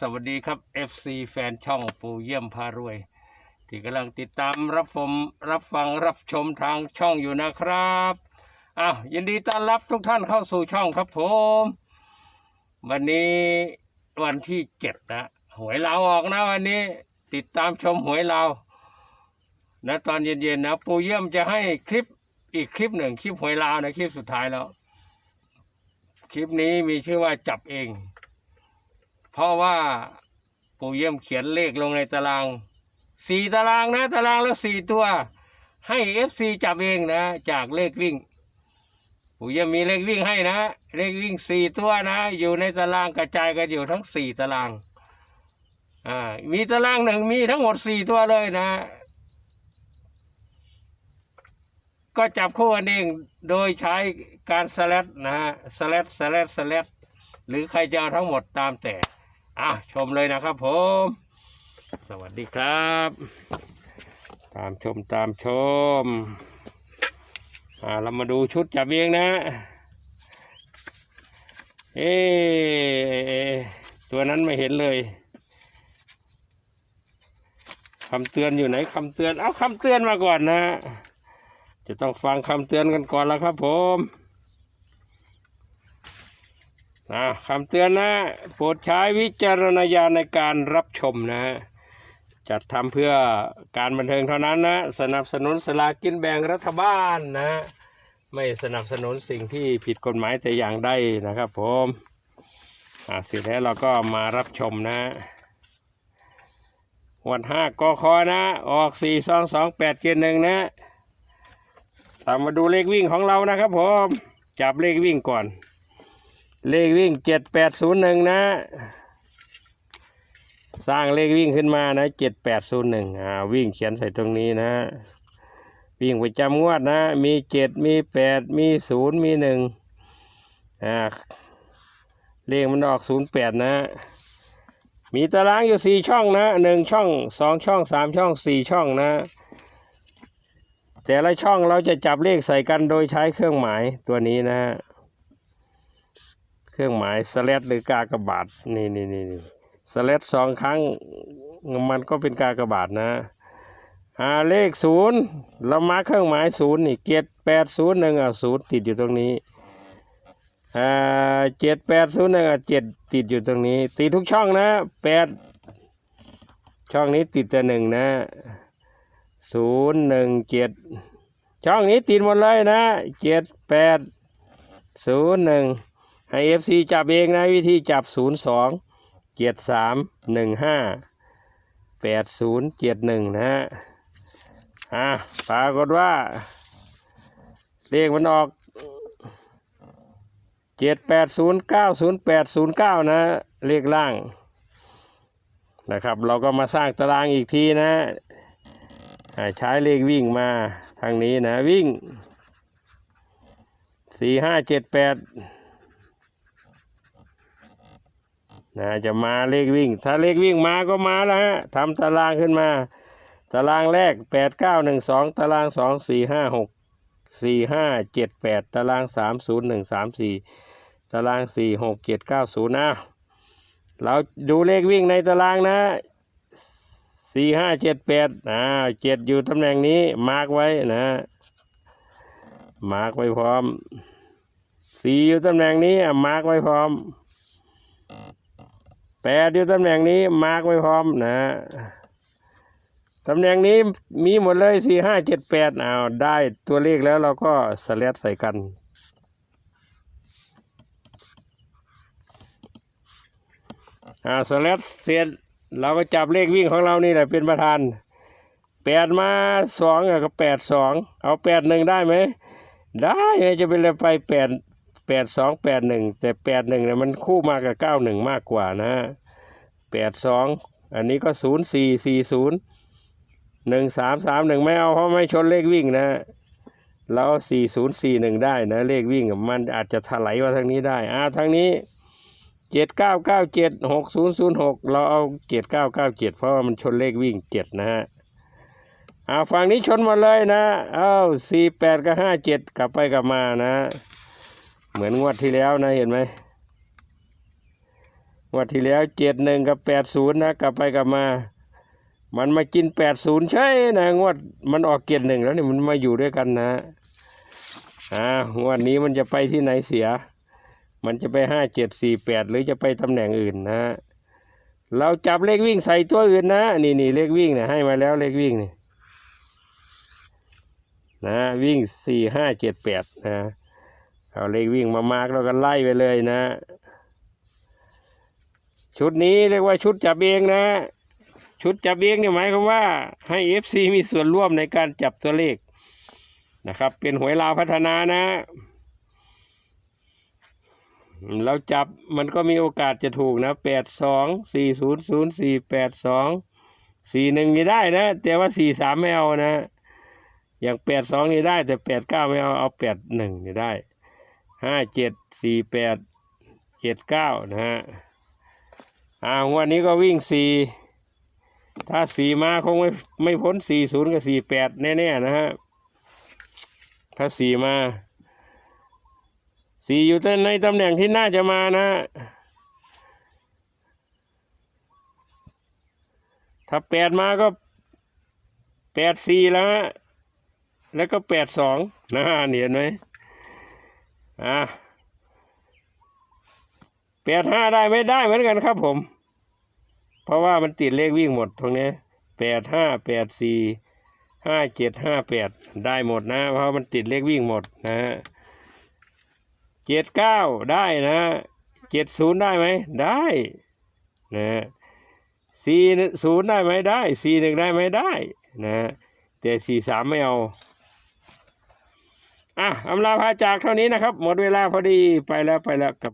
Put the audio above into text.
สวัสดีครับ FC แฟนช่องปูเยี่ยมพารวย ที่กำลังติดตามรับชมรับฟังรับชมทางช่องอยู่นะครับอ้าวยินดีต้อนรับทุกท่านเข้าสู่ช่องครับผม วันนี้วันที่เจ็ดนะหวยลาวออกนะวันนี้ติดตามชมหวยลาวนะตอนเย็นๆนะปูเยี่ยมจะให้คลิปอีกคลิปหนึ่งคลิปหวยลาวนะคลิปสุดท้ายแล้ว คลิปนี้มีชื่อว่าจับเอง เพราะว่าปู่เยี่ยมเขียนเลขลงในตารางสี่ตารางนะ ตารางละสี่ตัว ให้เอฟซีจับเองนะ จากเลขวิ่ง ปู่เยี่ยมมีเลขวิ่งให้นะ เลขวิ่งสี่ตัวนะ อยู่ในตารางกระจายกันอยู่ทั้งสี่ตารางอ่ามีตารางหนึ่งมีทั้งหมดสี่ตัวเลยนะ ก็จับคู่กันเองโดยใช้การสลัดนะฮะสลัดสลัดสลัดหรือใครจะเอาทั้งหมดตามแต่ อะชมเลยนะครับผม สวัสดีครับ ตามชมตามชมอ่าเรามาดูชุดจับเองนะ เอ๊ตัวนั้นไม่เห็นเลยคำเตือนอยู่ไหนคำเตือน เอาคำเตือนมาก่อนนะ จะต้องฟังคำเตือนกันก่อนแล้วครับผม อ่าคำเตือนนะโปรดใช้วิจารณญาณในการรับชมนะจัดทำเพื่อการบันเทิงเท่านั้นนะสนับสนุนสลากินแบ่งรัฐบาลนะ ไม่สนับสนุนสิ่งที่ผิดกฎหมายแต่อย่างใดนะครับผมอาเสร็จแล้วเราก็มารับชมนะวันห้ากคอนะ ออกสี่สองสองแปดเจ็ดหนึ่งนะตามมาดูเลขวิ่งของเรานะครับผม จับเลขวิ่งก่อน เลขวิ่งเจ็ดแปดศูนย์หนึ่งนะ สร้างเลขวิ่งขึ้นมานะเจ็ดแปดศูนย์หนึ่งอ่าวิ่งเขียนใส่ตรงนี้นะ วิ่งไปจำงวดนะ มีเจ็ดมีแปดมีศูนย์มีหนึ่งอ่าเลขมันออกศูนย์แปดนะ มีตารางอยู่สี่ช่องนะหนึ่งช่องสองช่องสามช่องสี่ช่องนะแต่ละช่องเราจะจับเลขใส่กันโดยใช้เครื่องหมายตัวนี้นะฮะ เครื่องหมายสเลดหรือกากระบาทนี่นี่นี่นี่สเลดสองครั้งมันก็เป็นกากระบาทนะอ่าเลขศูนย์เรามาเครื่องหมายศูนย์นี่เจ็ดแปดศูนย์หนึ่งอะศูนย์ติดอยู่ตรงนี้อ่าเจ็ดแปดศูนย์หนึ่งอะเจ็ดติดอยู่ตรงนี้ติดทุกช่องนะแปดช่องนี้ติดแต่หนึ่งนะศูนย์หนึ่งเจ็ดช่องนี้ติดหมดเลยนะเจ็ดแปดศูนย์หนึ่ง ให้ FC จับเองนะวิธีจับ 0 2 7 3 1 5 8 0 7 1 นะฮะอะปรากฏว่า เลขมันออก 7 8 0 9 0 8 0 9 นะ เลขล่างนะครับ เราก็มาสร้างตารางอีกทีนะใช้เลขวิ่งมาทางนี้นะวิ่ง 4 5 7 8 นะจะมาเลขวิ่ง ถ้าเลขวิ่งมาก็มาแล้วฮะทำตารางขึ้นมา ตารางแรกแปดเก้าหนึ่งสองตารางสองสี่ห้าหกสี่ห้าเจ็ดแปดตารางสามศูนย์หนึ่งสามสี่ตารางสี่หกเจ็ดเก้าศูนย์นะเราดูเลขวิ่งในตารางนะสี่ห้าเจ็ดแปดอ่าเจ็ดอยู่ตำแหน่งนี้มาร์กไว้นะมาร์กไว้พร้อมสี่อยู่ตำแหน่งนี้มาร์กไว้พร้อม แปดอยู่ตำแหน่งนี้มาร์กไว้พร้อมนะตำแหน่งนี้มีหมดเลยสี่ห้าเจ็ดแปดเอาได้ตัวเลขแล้วเราก็สลัดใส่กันอ่าสลัดเสร็จเราก็จับเลขวิ่งของเรานี่แหละเป็นประธานแปดมาสองก็แปดสองเอาแปดหนึ่งได้ไหมได้จะเป็นอะไรไปแปด แปดสองแปดหนึ่งแต่แปดหนึ่งเนี่ยมันคู่มากับเก้าหนึ่งมากกว่านะแปดสองอันนี้ก็ศูนย์สี่สี่ศูนย์หนึ่งสามสามหนึ่งไม่เอาเพราะไม่ชนเลขวิ่งนะเราสี่ศูนย์สี่หนึ่งได้นะเลขวิ่งมันอาจจะถลายมาทางนี้ได้อ่าทางนี้เจ็ดเก้าเก้าเจ็ดหกศูนย์ศูนย์หกเราเอาเจ็ดเก้าเก้าเจ็ดเพราะว่ามันชนเลขวิ่งเจ็ดนะฮะอ่าฝั่งนี้ชนหมาเลยนะ เอาสี่แปดกับห้าเจ็ดกลับไปกลับมานะ เหมือนงวดที่แล้วนะเห็นไหมงวดที่แล้วเจ็ดหนึ่งกับแปดศูนย์นะกลับไปกลับมา มันมากินแปดศูนย์ใช่นะงวดมันออกเจ็ดหนึ่งแล้วนี่มันมาอยู่ด้วยกันนะอ่างวดนี้มันจะไปที่ไหนเสีย มันจะไปห้าเจ็ดสี่แปดหรือจะไปตำแหน่งอื่นนะเราจับเลขวิ่งใส่ตัวอื่นนะ นี่นี่เลขวิ่งเนี่ยให้มาแล้วเลขวิ่งนี่นะวิ่งสี่ห้าเจ็ดแปดนะ เอาเลขวิ่งมามาร์กแล้วก็ไล่ไปเลยนะ ชุดนี้เรียกว่าชุดจับเองนะ ชุดจับเองเนี่ยหมายความว่าให้ FC มีส่วนร่วมในการจับตัวเลขนะครับ เป็นหวยลาวพัฒนานะ เราจับมันก็มีโอกาสจะถูกนะแปดสองสี่ศูนย์ศูนย์สี่แปดสองสี่หนึ่งนี่ได้นะ แต่ว่าสี่สามไม่เอานะ อย่างแปดสองนี่ได้แต่แปดเก้าไม่เอาเอาแปดหนึ่งนี่ได้ ห้าเจ็ดสี่แปดเจ็ดเก้านะฮะอ่าวันนี้ก็วิ่งสี่ถ้าสี่มาคงไม่ไม่พ้นสี่ศูนย์กับสี่แปดแน่ๆนะฮะถ้าสี่มาสี่อยู่ในตำแหน่งที่น่าจะมานะ ถ้าแปดมาก็แปดสี่แล้วฮะแล้วก็แปดสองนะเห็นไหม อะแปดห้าได้ไม่ได้เหมือนกันครับผม เพราะว่ามันติดเลขวิ่งหมดตรงนี้แปดห้าแปดสี่ห้าเจ็ดห้าแปดได้หมดนะ เพราะมันติดเลขวิ่งหมดนะฮะเจ็ดเก้าได้นะเจ็ดศูนย์ได้ไหมได้นะสี่ศูนย์ได้ไหมได้สี่หนึ่งได้ไหมได้นะแต่สี่สามไม่เอา อะอำลาพาจากเท่านี้นะครับ หมดเวลาพอดีไปแล้วไปแล้วกับ